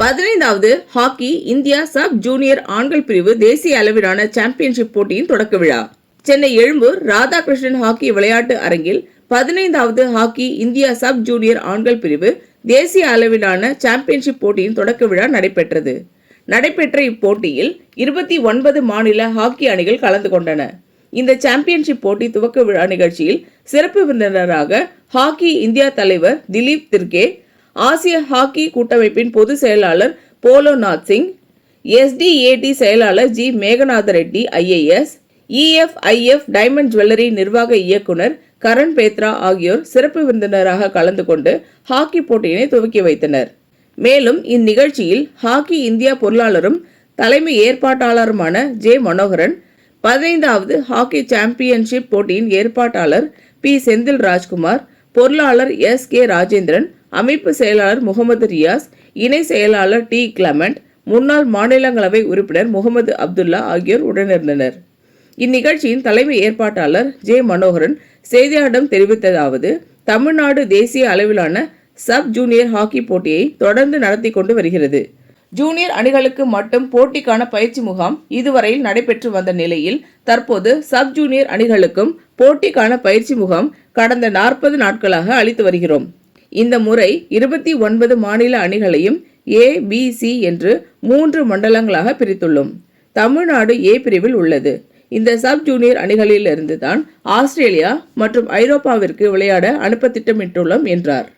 பதினைந்தாவது hockey India sub junior ஆண்கள் பிரிவு தேசிய அளவிலான சாம்பியன்ஷிப் போட்டியின் தொடக்க விழா. சென்னை எழும்பூர் ராதாகிருஷ்ணன் ஹாக்கி விளையாட்டு அரங்கில் பதினைந்தாவது ஹாக்கி இந்தியா சப் ஜூனியர் ஆண்கள் பிரிவு தேசிய அளவிலான சாம்பியன்ஷிப் போட்டியின் தொடக்க விழா நடைபெற்றது. நடைபெற்ற இப்போட்டியில் இருபத்தி ஒன்பது மாநில ஹாக்கி அணிகள் கலந்து கொண்டன. இந்த சாம்பியன்ஷிப் போட்டி துவக்க விழா நிகழ்ச்சியில் சிறப்பு விருந்தினராக ஹாக்கி இந்தியா தலைவர் திலீப் திர்கே ஆசிய ஹாக்கி கூட்டமைப்பின் பொதுச் செயலாளர் போலோ நாத் சிங் எஸ்டிஏடி செயலாளர் G Meghanatha Reddy IAS EFIF diamond jewellery நிர்வாக இயக்குனர் கரண் பேத்ரா ஆகியோர் சிறப்பு விருந்தினராக கலந்து கொண்டு ஹாக்கி போட்டியினை துவக்கி வைத்தனர். மேலும் இந்நிகழ்ச்சியில் ஹாக்கி இந்தியா பொருளாளரும் தலைமை ஏற்பாட்டாளருமான ஜே மனோகரன் பதினைந்தாவது ஹாக்கி சாம்பியன்ஷிப் போட்டியின் ஏற்பாட்டாளர் பி செந்தில் ராஜ்குமார் பொருளாளர் எஸ் கே ராஜேந்திரன் அமைப்பு செயலாளர் முகமது ரியாஸ் இணை செயலாளர் டி. கிளமெண்ட் முன்னாள் மாநிலங்களவை உறுப்பினர் முகமது அப்துல்லா ஆகியோர் உடனிருந்தனர். இந்நிகழ்ச்சியின் தலைமை ஏற்பாட்டாளர் ஜே. மனோகரன் செய்தியாளரிடம் தெரிவித்ததாவது தமிழ்நாடு தேசிய அளவிலான சப் ஜூனியர் ஹாக்கி போட்டியை தொடர்ந்து நடத்தி கொண்டு வருகிறது. ஜூனியர் அணிகளுக்கு மட்டும் போட்டிக்கான பயிற்சி முகாம் இதுவரையில் நடைபெற்று வந்த நிலையில் தற்போது சப் ஜூனியர் அணிகளுக்கும் போட்டிக்கான பயிற்சி முகாம் கடந்த நாற்பது நாட்களாக அளித்து வருகிறோம். இந்த முறை இருபத்தி ஒன்பது மாநில அணிகளையும் ஏ பி சி என்று மூன்று மண்டலங்களாக பிரித்துள்ளோம். தமிழ்நாடு ஏ பிரிவில் உள்ளது. இந்த சப் ஜூனியர் அணிகளிலிருந்து தான் ஆஸ்திரேலியா மற்றும் ஐரோப்பாவிற்கு விளையாட அனுப்ப திட்டமிட்டுள்ளோம் என்றார்.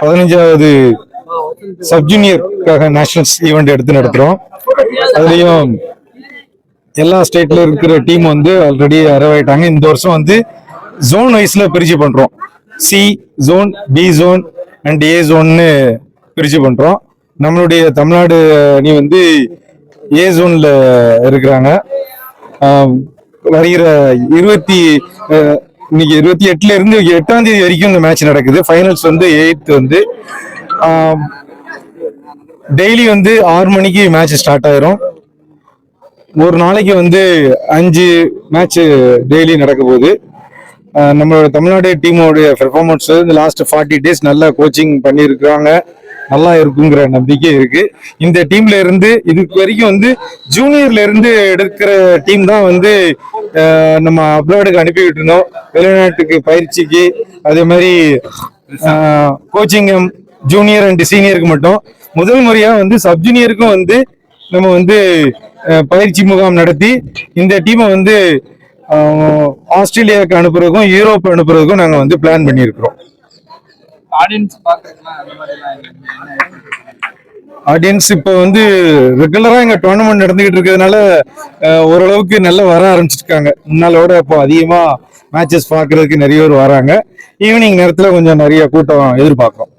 பதினஞ்சாவது சப் ஜூனியருக்காக நேஷனல்ஸ் ஈவெண்ட் எடுத்து நடத்துகிறோம் அதுலேயும் எல்லா ஸ்டேட்ல இருக்கிற டீம் வந்து ஆல்ரெடி அரவாயிட்டாங்க இந்த வருஷம் வந்து ஜோன் வைஸ்ல பிரிச்சு பண்றோம். C zone B zone and A ஜோன்னு பிரிச்சு பண்றோம். நம்மளுடைய தமிழ்நாடு அணி வந்து ஏ ஜோன்ல இருக்கிறாங்க. வருகிற இருபத்தி இன்னைக்கு இருபத்தி எட்டுல இருந்து எட்டாம் தேதி வரைக்கும் இந்த மேட்ச் நடக்குது. ஃபைனல்ஸ் வந்து எயித் வந்து டெய்லி வந்து ஆறு மணிக்கு மேட்ச் ஸ்டார்ட் ஆயிரும். ஒரு நாளைக்கு வந்து அஞ்சு மேட்ச் டெய்லி நடக்க போகுது. நம்மளோட தமிழ்நாடு டீமோடைய பெர்ஃபார்மன்ஸ் இந்த லாஸ்ட் ஃபார்ட்டி டேஸ் நல்லா கோச்சிங் பண்ணியிருக்கிறாங்க. நல்லா இருக்குங்கிற நம்பிக்கை இருக்கு. இந்த டீம்ல இருந்து இதுக்கு வரைக்கும் வந்து ஜூனியர்ல இருந்து எடுக்கிற டீம் தான் வந்து நம்ம அப்ராடுக்கு அனுப்பிக்கிட்டு இருந்தோம் வெளிநாட்டுக்கு பயிற்சிக்கு அதே மாதிரி கோச்சிங் ஜூனியர் அண்ட் சீனியருக்கு மட்டும். முதல் முறையா வந்து சப் ஜூனியருக்கும் வந்து நம்ம வந்து பயிற்சி முகாம் நடத்தி இந்த டீமை வந்து ஆஸ்திரேலியாவுக்கு அனுப்புறதுக்கும் யூரோப் அனுப்புறதுக்கும் நாங்கள் வந்து பிளான் பண்ணியிருக்கிறோம். ஆடியன்ஸ் பாக்குறதுலாம் அந்த மாதிரி எல்லாம் ஆடியன்ஸ் இப்போ வந்து ரெகுலரா இங்க டோர்னமெண்ட் நடந்துகிட்டு இருக்கிறதுனால ஓரளவுக்கு நல்லா வர ஆரம்பிச்சிருக்காங்க. முன்னாலோட இப்போ அதிகமா மேட்சஸ் பார்க்கறதுக்கு நிறைய பேர் வராங்க. ஈவினிங் நேரத்துல கொஞ்சம் நிறைய கூட்டம் எதிர்பார்க்கிறோம்.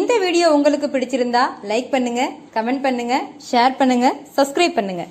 இந்த வீடியோ உங்களுக்கு பிடிச்சிருந்தா லைக் பண்ணுங்க கமெண்ட் பண்ணுங்க ஷேர் பண்ணுங்க சப்ஸ்கிரைப் பண்ணுங்க.